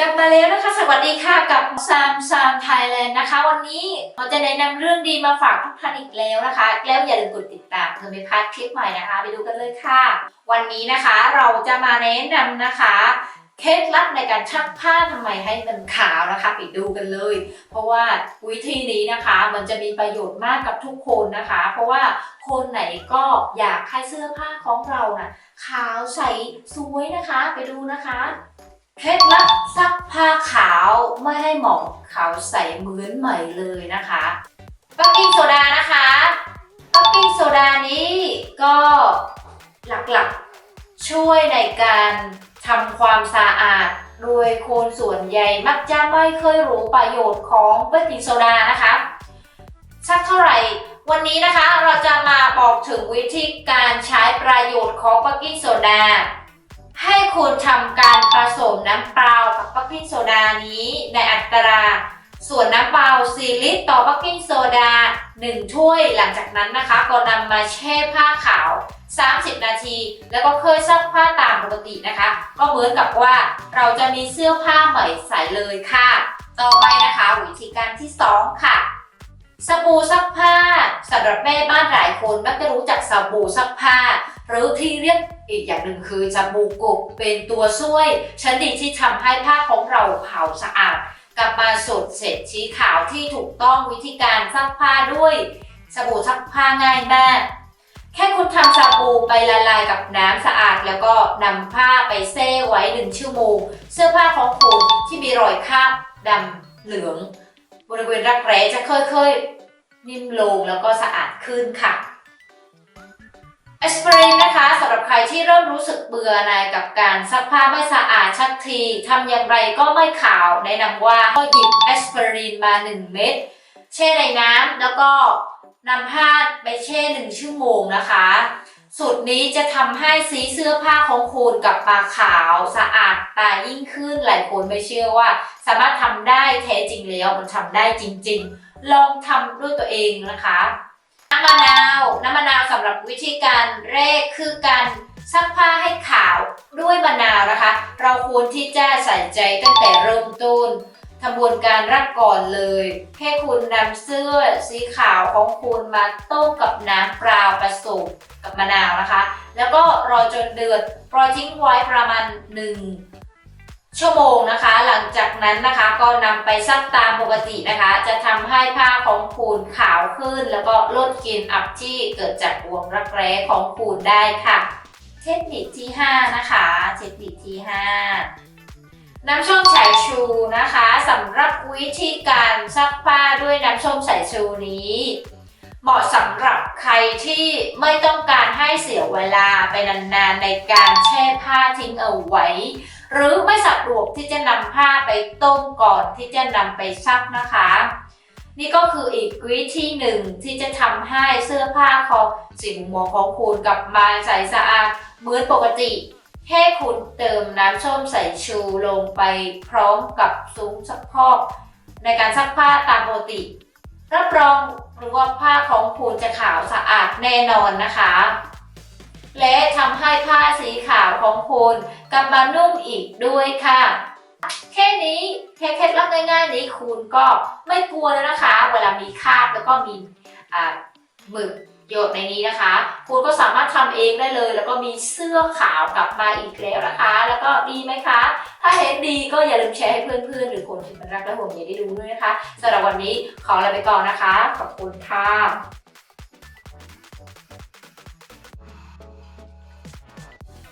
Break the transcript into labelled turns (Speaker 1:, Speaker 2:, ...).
Speaker 1: กลับมาแล้วนะคะสวัสดีค่ะกับซามซามไทยแลนด์นะคะ วันนี้เราจะแนะนำเรื่องดีมาฝากทุกท่านอีกแล้วนะคะ แล้วอย่าลืมกดติดตามเพื่อไม่พลาดคลิปใหม่นะคะ ไปดูกันเลยค่ะ วันนี้นะคะเราจะมาแนะนำนะคะเคล็ดลับในการชักผ้าทำไมให้มันขาวนะคะไปดูกันเลย เพราะว่าวิธีนี้นะคะ มันจะมีประโยชน์มากกับทุกคนนะคะ เพราะว่าคนไหนก็อยากให้เสื้อผ้าของเราน่ะขาวใสสวยนะคะ ไปดูนะคะ เคล็ดลับซักผ้าขาวไม่ให้หมองขาวใสเหมือนใหม่เลยนะคะบักกิ้งโซดานะคะบักกิ้งโซดานี้ก็หลักๆช่วยในการทำความสะอาด โดยคนส่วนใหญ่มักจะไม่เคยรู้ประโยชน์ของเบกกิ้งโซดานะคะสักเท่าไหร่ วันนี้นะคะเราจะมาบอกถึงวิธีการใช้ประโยชน์ของเบกกิ้งโซดา ให้คุณทำการผสมน้ำเปล่ากับเบกกิ้งโซดานี้ในอัตรา ส่วนน้ำเปล่า 4 ลิตร ต่อเบกกิ้งโซดา 1 ถ้วย หลังจากนั้นนะคะ ก็นำมาแช่ผ้าขาว 30 นาที แล้วก็เคยซักผ้าตามปกตินะคะ ก็เหมือนกับว่าเราจะมีเสื้อผ้าใหม่ใส่เลยค่ะ ต่อไปนะคะวิธีการที่ 2 ค่ะสบู่ซักผ้าสำหรับแม่บ้านหลายคนมักจะรู้จักสบู่ซักผ้า หรือที่เรียกอีกอย่างหนึ่งคือสบู่กบเป็นตัวช่วยชั้นดีที่ทำให้ผ้าของเราขาวสะอาดกลับมาสดเสร็จสีขาวที่ถูกต้องวิธีการซักผ้าด้วยสบู่ซักผ้าง่ายมาก แค่คุณทำสบู่ไปละลายกับน้ำสะอาด แล้วก็นำผ้าไปแช่ไว้หนึ่งชั่วโมงเสื้อผ้าของคุณที่มีรอยคราบดำเหลือง บริเวณรักแร้จะค่อยๆ นิ่มลงแล้วก็สะอาดขึ้นค่ะ แอสไพรินนะคะสำหรับใครที่เริ่มรู้สึกเบื่อหน่ายกับการซักผ้าไม่สะอาดชักทีทำอย่างไรก็ไม่ขาวแนะนำว่าก็หยิบแอสไพรินมา 1 เม็ดแช่ในน้ำแล้วก็นำผ้าไปแช่1ชั่วโมงนะคะสูตรนี้จะทำให้สีเสื้อผ้าของคุณกลับมาขาวสะอาดตายิ่งขึ้นหลายคนไม่เชื่อว่า สามารถทำได้แท้จริงแล้วมันทำได้จริง ๆ ลองทำด้วยตัวเองนะคะำมะนาว น้ำมะนาวสำหรับวิธีการแรกคือการซักผ้าให้ขาวด้วยมะนาวนะคะ เราควรที่จะใส่ใจตั้งแต่เริ่มต้นทำบวนการรักก่อนเลย แค่คุณนำเสื้อสีขาวของคุณมาต้มกับน้ำเปล่าผสมกับมะนาวนะคะ แล้วก็รอจนเดือดปล่อยทิ้งไว้ประมาณหนึ่ง ชั่วโมงนะคะ หลังจากนั้นนะคะก็นำไปซักตามปกตินะคะ จะทำให้ผ้าของคุณขาวขึ้น แล้วก็ลดกลิ่นอับที่เกิดจากวงรักแร้ของคุณได้ค่ะ เทคนิคที่ 5 นะคะเทคนิคที่ 5น้ำส้มสายชูนะคะสำหรับวิธีการซักผ้าด้วยน้ำส้มสายชูนี้ เหมาะสำหรับใครที่ไม่ต้องการให้เสียเวลาไปนานๆในการแช่ผ้าทิ้งเอาไว้ หรือไม่สะดวกที่จะนำผ้าไปต้มก่อนที่จะนำไปซักนะคะ นี่ก็คืออีกวิธีหนึ่งที่จะทำให้เสื้อผ้าของสิ่งมองของคุณกลับมาใสสะอาดเหมือนปกติแค่คุณเติมน้ำส้มสายชูลงไปพร้อมกับซุ้งซักพอกในการซักผ้าตามปกติรับรองหรือว่าผ้าของคุณจะขาวสะอาดแน่นอนนะคะ ทำให้ผ้าสีขาวของคุณกลับมานุ่มอีกด้วยค่ะ แค่นี้แค่เคล็ดลับง่ายๆนี้คุณก็ไม่กลัวแล้วนะคะ เวลามีคาบแล้วก็มีหมึกหยดในนี้นะคะ คุณก็สามารถทำเองได้เลย แล้วก็มีเสื้อขาวกลับมาอีกแล้วนะคะ แล้วก็ดีไหมคะ ถ้าเห็นดีก็อย่าลืมแชร์ให้เพื่อนๆ หรือคนที่มันรักและห่วงใยได้ดูด้วยนะคะสำหรับวันนี้ขอลาไปก่อนนะคะ ขอบคุณค่ะ